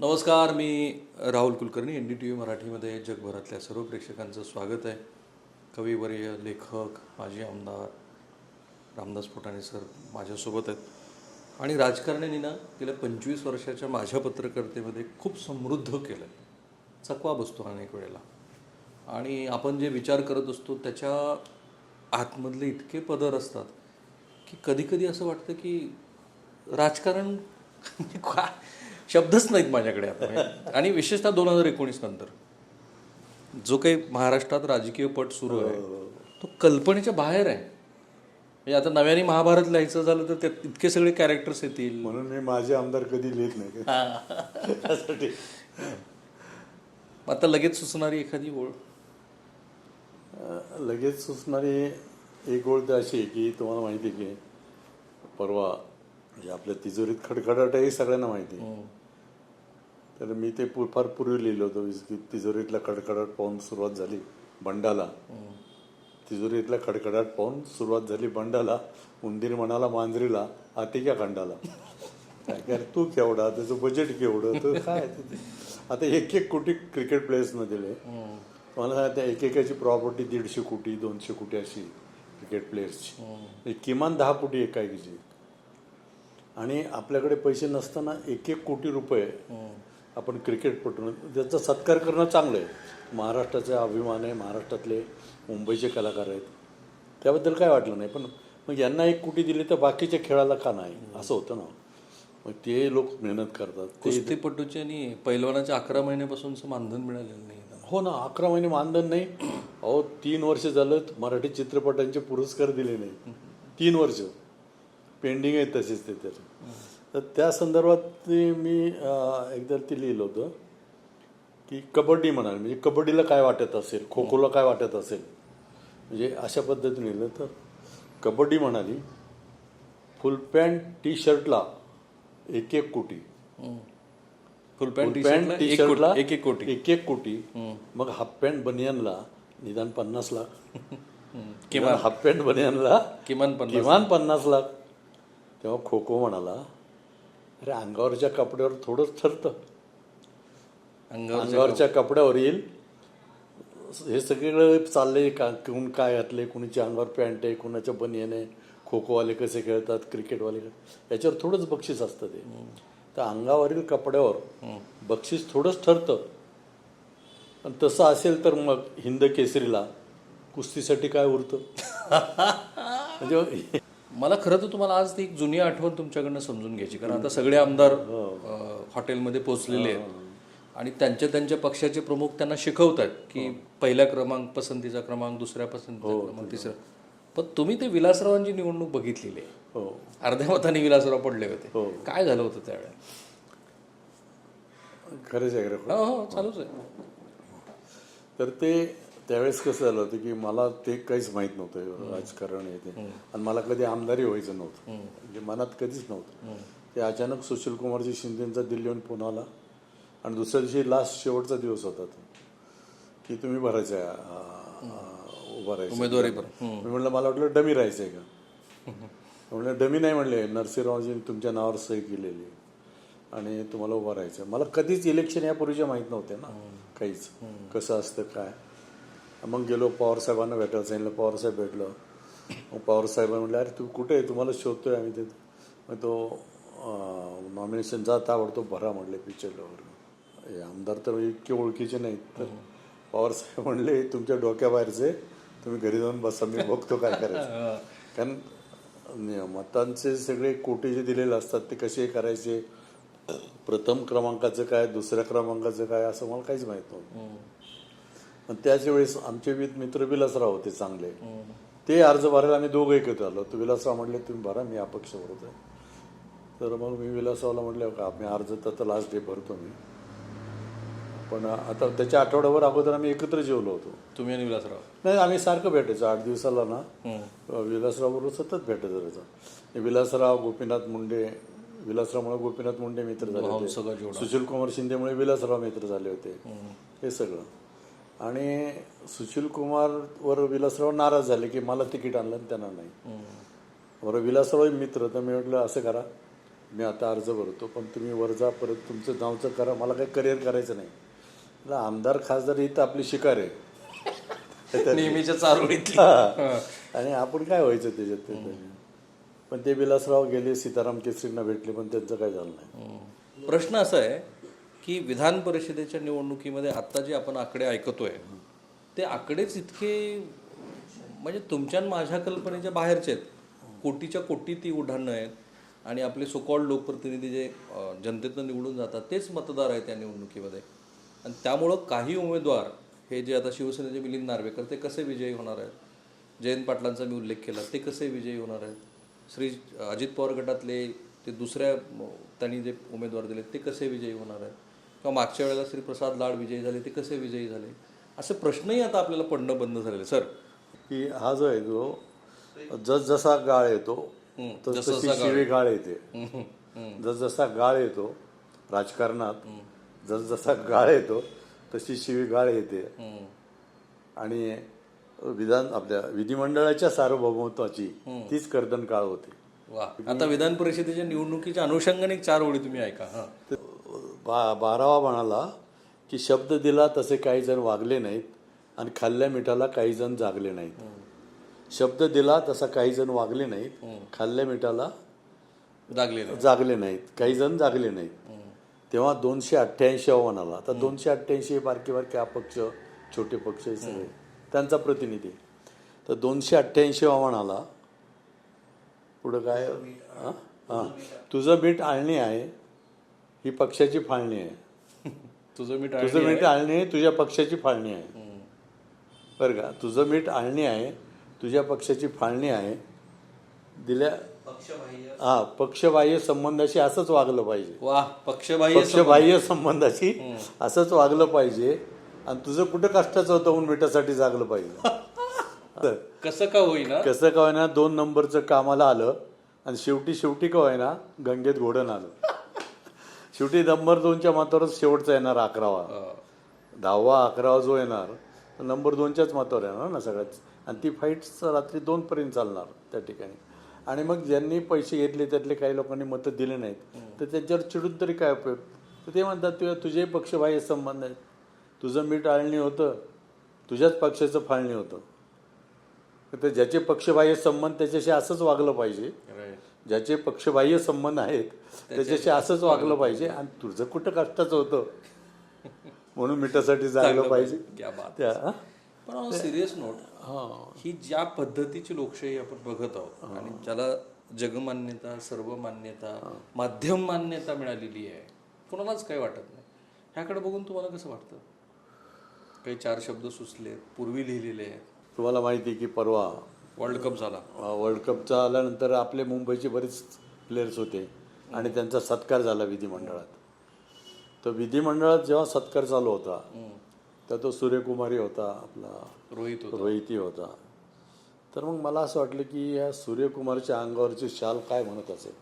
नमस्कार मी Rahul Kulkarni N D T V मराठीमध्ये जगभरातल्या सर्व प्रेक्षकांचं स्वागत आहे. कविवर्य लेखक माजी आमदार रामदास फुटाणे सर माझ्यासोबत आहेत. आणि राजकारण्यांनी ना गेल्या पंचवीस वर्षाच्या माझ्या पत्रकारितेमध्ये खूप समृद्ध केलं आहे चकवा बसतो अनेक वेळेला. आणि आपण जे विचार करत असतो त्याच्या आतमधले इतके पदर असतात की कधीकधी असं वाटतं की राजकारण म्हणजे काय? शब्दच नाहीत माझ्याकडे आता. आणि विशेषतः दोन हजार एकोणीस नंतर. जो काही महाराष्ट्रात राजकीय पट सुरू आहे तो कल्पनेच्या बाहेर आहे. म्हणजे आता नव्याने महाभारत लिहायचं झालं तर त्यात इतके सगळे कॅरेक्टर्स येतील. म्हणून मी माझे आमदार कधी लिहित नाही. त्यासाठी. आता लगेच सुचणारी एखादी ओळ? लगेच सुचणारी एक ओळ तर अशी आहे की तुम्हाला माहिती आहे की परवा म्हणजे आपल्या तिजोरीत खडखडाट आहे हे सगळ्यांना माहिती आहे. तर मी ते फार पूर्वी लिहिलं होतं. की तिजोरीतला खडखडाट पाहून सुरुवात झाली बंडाला. तिजोरीतला खडखडाट पाहून सुरुवात झाली बंडाला उंदीर म्हणाला मांजरीला आतिक्या खंडाला. काय तू केवढा त्याचं बजेट केवढं तर काय? आता एक एक कोटी क्रिकेट प्लेयर्सनं दिले मला त्या एकेकाची प्रॉपर्टी दीडशे कोटी दोनशे कोटी अशी क्रिकेट प्लेयर्सची म्हणजे किमान दहा कोटी एकाएकीची. आणि आपल्याकडे पैसे नसताना एक एक कोटी रुपये आपण क्रिकेटपटून त्याचा सत्कार करणं चांगलं आहे. महाराष्ट्राचा अभिमान आहे महाराष्ट्रातले मुंबईचे कलाकार आहेत. त्याबद्दल काय वाटलं नाही पण मग यांना एक कोटी दिली तर बाकीच्या खेळाला का नाही? असं होतं ना. मग ते लोक मेहनत करतात. ते कुस्तीपटूचे आणि पैलवानाच्या अकरा महिन्यापासूनचं मानधन मिळालेलं नाही. हो ना अकरा महिने मानधन नाही. अहो तीन वर्ष झालं मराठी चित्रपटांचे पुरस्कार दिले नाही. तीन वर्ष. पेंडिंग आहे तसेच ते तर तर त्या संदर्भात मी एकदा ते लिहिलं होतं की कबड्डी म्हणाल म्हणजे कबड्डीला काय वाटत असेल खो खोला काय वाटत असेल म्हणजे अशा पद्धतीने लिहिलं तर कबड्डी म्हणाली फुल पॅन्ट टी शर्टला एक एक कोटी full pant T pant T शर्टला एक एक कोटी एक एक कोटी. मग हाफ पॅन्ट बनियनला निदान पन्नास लाख. किमान. हाफ पॅन्ट बनियनला किमान किमान पन्नास लाख. तेव्हा खो खो म्हणाला अरे अंगावरच्या कपड्यावर थोडंच ठरतं अंगावर अंगावरच्या कपड्यावर येईल. हे सगळं चाललंय का? कोण काय घातले कुणीच्या अंगावर पॅन्ट आहे? कुणाच्या बनियन आहे? खो खोवाले कसे खेळतात? क्रिकेटवाले याच्यावर थोडंच बक्षीस असतं ते. तर अंगावरील कपड्यावर बक्षीस थोडंच ठरतं. पण तसं असेल तर मग हिंद केसरीला कुस्तीसाठी काय उरतं? म्हणजे मला खरं तर तुम्हाला आज ती एक जुनी आठवण तुमच्याकडनं समजून घ्यायची. कारण आता सगळे आमदार अ, हॉटेलमध्ये पोहोचलेले आहेत. आणि त्यांच्या त्यांच्या पक्षाचे प्रमुख त्यांना शिकवतात की पहिल्या क्रमांक पसंतीचा क्रमांक दुसऱ्या पसंतीचा क्रमांक तिसरा. पण तुम्ही ते विलासरावांची निवडणूक बघितलेली आहे. हो. अर्ध्या मताने विलासराव पडले होते. हो. काय झालं होतं त्यावेळेला? खरंच आहे खरं हो हो चालूच आहे. तर ते त्यावेळेस कसं झालं होतं की मला ते काहीच माहीत नव्हतं राजकारण हे ते. आणि मला कधी आमदारी व्हायचं नव्हतं. म्हणजे मनात कधीच नव्हतं. ते अचानक सुशील कुमारजी शिंदेचा दिल्लीहून फोन आला. आणि दुसऱ्या दिवशी लास्ट शेवटचा दिवस होता तो. की तुम्ही भरायचं उभं राहायचं. उमेदवारी मी म्हटलं मला वाटलं डमी राहायचं आहे का म्हणलं डमी नाही म्हणले. नरसिंहरावजींनी तुमच्या नावावर सही केलेली. आणि तुम्हाला उभं राहायचं. मला कधीच इलेक्शन यापूर्वीच्या माहीत नव्हते ना. काहीच. कसं असतं काय? मग गेलो पवार साहेबांना भेटायला सांगितलं पवार साहेब भेटलं. मग पवार साहेबांनी म्हटलं अरे तू कुठे आहे? तुम्हाला शोधतोय आम्ही ते मग तो नॉमिनेशन जा ताबडतोब भरा म्हणले पिक्चरला वगैरे हे आमदार तर इतके ओळखीचे नाहीत. तर पवार साहेब म्हणले तुमच्या डोक्याबाहेरचे तुम्ही घरी जाऊन बसा मी बघतो काय करायचं. कारण मतांचे सगळे कोटे जे दिलेले असतात ते कसे करायचे? प्रथम क्रमांकाचं काय दुसऱ्या क्रमांकाचं काय असं मला काहीच माहीत नव्हतं. पण त्याच वेळेस आमचे मित्र विलासराव होते चांगले. ते अर्ज भरायला आम्ही दोघं एकत्र आलो. तर विलासराव म्हणले तुम्ही भरा मी अपक्ष भरत आहे. तर मग मी विलासरावला म्हटलं का मी अर्ज तर लास्ट डे भरतो मी. पण आता त्याच्या आठवड्याभर अगोदर आम्ही एकत्र जेवलो होतो. तुम्ही आणि विलासराव? नाही आम्ही सारखं भेटायचो. आठ दिवसाला ना विलासराव बरोबर सतत भेटत राहायचो विलासराव गोपीनाथ मुंडे विलासरावमुळे गोपीनाथ मुंडे मित्र झाले सगळा होते. सुशील कुमार शिंदेमुळे विलासराव मित्र झाले होते. हे सगळं. आणि सुशील कुमारवर विलासराव नाराज झाले की मला तिकीट आणलं आणि त्यांना नाही. बरं विलासराव मित्र तर मी म्हटलं असं करा. मी आता अर्ज भरतो पण तुम्ही वर जा परत तुमचं नावचं करा. मला काही करिअर करायचं नाही. आमदार खासदार ही तर आपली शिकार आहे. नेहमीच्या हा. आणि आपण काय व्हायचं त्याच्यात? ते पण ते विलासराव गेले सीताराम केसरींना भेटले पण त्यांचं काय झालं नाही. प्रश्न असा आहे की विधान परिषदेच्या निवडणुकीमध्ये आत्ता जे आपण आकडे ऐकतोय ते आकडेच इतके म्हणजे तुमच्या आणि माझ्या कल्पनेच्या बाहेरचे आहेत. कोटीच्या कोटी ती उड्डाणं आहेत आणि आपले सोकॉल्ड लोकप्रतिनिधी जे जनतेतनं निवडून जातात तेच मतदार आहेत त्या निवडणुकीमध्ये. आणि त्यामुळं काही उमेदवार हे जे आता शिवसेनेचे मिलिंद नार्वेकर ते कसे विजयी होणार आहेत? जयंत पाटलांचा मी उल्लेख केला ते कसे विजयी होणार आहेत? श्री अजित पवार गटातले ते दुसऱ्या त्यांनी जे उमेदवार दिले ते कसे विजयी होणार आहेत? किंवा मागच्या वेळेला श्री प्रसाद लाड विजयी झाले ते कसे विजयी झाले? असे प्रश्नही आता आपल्याला पडणं बंद झालेले सर. की हा जो आहे तो जसजसा गाळ येतो तशी शिवी गाळ येते. जसजसा गाळ येतो राजकारणात जसजसा गाळ येतो तशी शिवी गाळ येते. आणि विधान आपल्या विधिमंडळाच्या सार्वभौमत्वाची तीच कर्दन काळ होते आता विधान परिषदेच्या निवडणुकीच्या अनुषंगाने चार ओळी तुम्ही ऐका हा. बा बारावा म्हणाला की शब्द दिला तसे काही जण वागले नाहीत आणि खाल्ल्या मिठाला काही जण जागले नाहीत. शब्द दिला तसा काही जण वागले नाहीत खाल्ल्या मिठाला जागलेले जागले नाहीत काही जण जागले नाहीत. तेव्हा दोनशे अठ्ठ्याऐंशी म्हणाला. तर दोनशे अठ्ठ्याऐंशी बारके बारके अपक्ष छोटे पक्ष हे सगळे. त्यांचा प्रतिनिधी. तर दोनशे अठ्ठ्याऐंशी म्हणाला पुढं काय? हा? हा. तुझं मीठ आळणी आहे. ही पक्षाची फाळणी आहे. तुझं मी तुझं मीठ आळणी आहे तुझ्या पक्षाची फाळणी आहे. बरं का? तुझं मीठ आळणी आहे तुझ्या पक्षाची फाळणी आहे. दिल्या हा पक्षबाह्य संबंधाशी असंच वागलं पाहिजे. वा पक्षबाह्य पक्षबाह्य संबंधाशी असंच वागलं पाहिजे. आणि तुझं कुठं कष्टाचं होतं ऊन मिठासाठी जागलं पाहिजे? कसं का होईना? कसं का होईना दोन नंबरचं कामाला आलं आणि शेवटी शेवटी का होईना गंगेत घोडण आलं. शेवटी नंबर दोनच्या मातावरच शेवटचा येणार अकरावा. दहावा अकरावा जो येणार नंबर दोनच्याच मातावर येणार ना सगळ्यात. आणि ती फाईट रात्री दोन पर्यंत चालणार त्या ठिकाणी. आणि मग ज्यांनी पैसे घेतले त्यातले काही लोकांनी मतं दिले नाहीत. तर त्यांच्यावर चिडून तरी काय उपयोग? तर ते म्हणतात तुझ्या तुझे पक्षबाह्य संबंध आहेत तुझं मीठ आळणी होतं तुझ्याच पक्षाचं फाळणी होतं. तर ज्याचे पक्षबाह्य संबंध त्याच्याशी असंच वागलं पाहिजे. ज्याचे पक्षबाह्य संबंध आहेत त्याच्याशी असंच वागलं पाहिजे आणि तुझं कुठं कष्टाचं होतं? म्हणून मिठासाठी जागलं पाहिजे. क्या बात. त्या? पण सिरियस नोट हा. ही ज्या पद्धतीची लोकशाही आपण बघत आहोत आणि ज्याला जगमान्यता सर्व मान्यता माध्यम मान्यता मिळालेली आहे कोणालाच काही वाटत नाही. ह्याकडे बघून तुम्हाला कसं वाटतं? काही चार शब्द सुचले पूर्वी लिहिलेले आहेत. तुम्हाला माहिती आहे की परवा वर्ल्ड कप झाला. वर्ल्ड कपचा आल्यानंतर आपले मुंबईचे बरेच प्लेयर्स होते आणि त्यांचा सत्कार झाला विधिमंडळात. तर विधिमंडळात जेव्हा सत्कार चालू होता तर तो सूर्यकुमारी होता आपला रोहित होता. रोहिती होता. तर मग मला असं वाटलं की या सूर्यकुमारच्या अंगावरची शाल काय म्हणत असेल.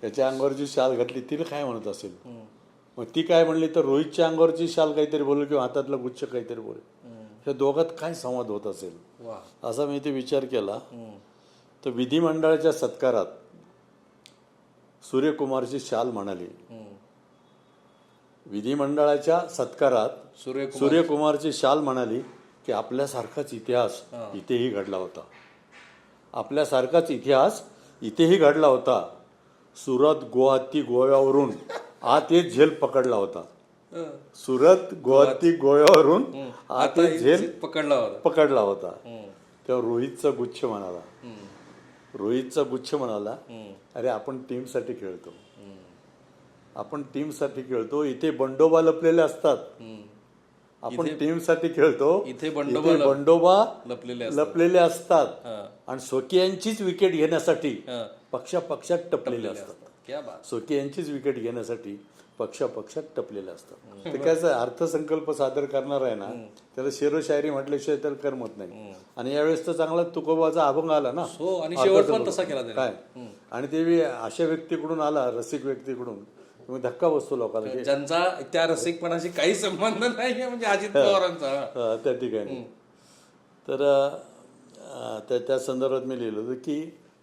त्याच्या अंगावरची शाल घातली तिला काय म्हणत असेल? मग ती काय म्हणली तर रोहितच्या अंगावरची शाल काहीतरी बोल किंवा हातातला गुच्छ काहीतरी बोल ह्या दोघात काय संवाद होत असेल? असा मी ते विचार केला. तर विधिमंडळाच्या सत्कारात सूर्यकुमारची शाल म्हणाली. विधिमंडळाच्या सत्कारात सूर्यकुमार सूर्यकुमारची शाल म्हणाली की आपल्यासारखाच इतिहास इथेही घडला होता. आपल्यासारखाच इतिहास इथेही घडला होता. सुरत गुवाहाटी गोव्यावरून आत एक झेल पकडला होता. सुरत गुवाहाटी गोव्यावरून आत झेल पकडला होता पकडला होता. तेव्हा रोहितचा गुच्छ म्हणाला. रोहितचा गुच्छ म्हणाला. अरे आपण टीमसाठी खेळतो हम्म. आपण टीमसाठी खेळतो इथे बंडोबा लपलेले असतात. आपण टीमसाठी खेळतो इथे बंडोबा बंडोबा लपलेले असतात. लपलेले असतात. आणि स्वकीयांचीच विकेट घेण्यासाठी. पक्षा पक्षात टपलेले असतात स्वकीयांचीच विकेट घेण्यासाठी पक्षा पक्षात टपलेले असतात ते काय असं अर्थसंकल्प सादर करणार आहे ना त्याला शेरो शायरी म्हटल्याशिवाय त्याला करमत नाही. आणि यावेळेस तर चांगला तुकोबाचा अभंग आला ना. आणि शेवट पण तसा केला काय? आणि ते अशा व्यक्तीकडून आला रसिक व्यक्तीकडून. धक्का बसतो लोकांना. ज्यांचा त्या रसिकपणाशी काही संबंध नाही म्हणजे अजित पवारांचा. त्या ठिकाणी. तर त्या त्या संदर्भात मी लिहिलं होतं की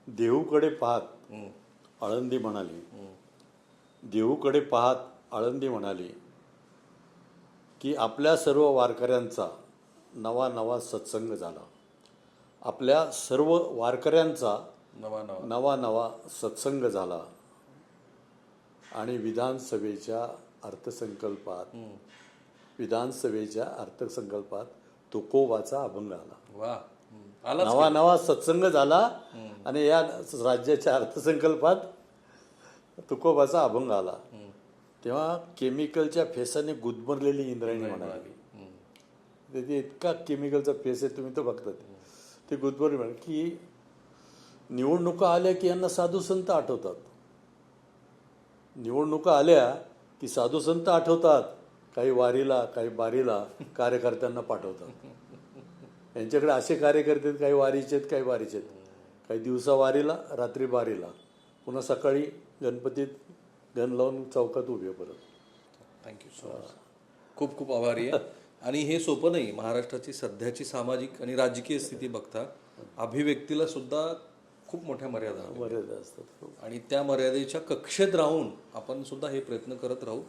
देहूकडे पाहत आळंदी म्हणाली देहूकडे पाहत आळंदी म्हणाली की आपल्या सर्व वारकऱ्यांचा नवा नवा सत्संग झाला. आपल्या सर्व वारकऱ्यांचा नवा नवा. नवा नवा सत्संग झाला आणि विधानसभेच्या अर्थसंकल्पात विधानसभेच्या अर्थसंकल्पात तुकोबाचा अभंग आला. नवा नवा सत्संग झाला आणि या राज्याच्या अर्थसंकल्पात तुकोबाचा अभंग आला. तेव्हा केमिकलच्या फेसाने गुदमरलेली इंद्रायणी म्हणाली. त्याची इतका केमिकलचा फेस आहे तुम्ही तो बघतात. ते गुदमरली म्हणाली की निवडणुका आल्या की यांना साधू संत आठवतात. निवडणुका आल्या की साधू संत आठवतात. काही वारीला काही बारीला कार्यकर्त्यांना पाठवतात. यांच्याकडे असे कार्यकर्ते आहेत, काही वारीचे आहेत काही वारीचे आहेत. काही दिवसा वारीला रात्री बारीला. पुन्हा सकाळी गणपतीत गण लावून चौकात उभे परत. थँक्यू सो मच खूप खूप आभारी आहे. आणि हे सोपं नाही महाराष्ट्राची सध्याची सामाजिक आणि राजकीय स्थिती बघता अभिव्यक्तीला सुद्धा खूप मोठ्या मर्यादा. मर्यादा असतात आणि त्या मर्यादेच्या कक्षेत राहून आपण सुद्धा हे प्रयत्न करत राहू.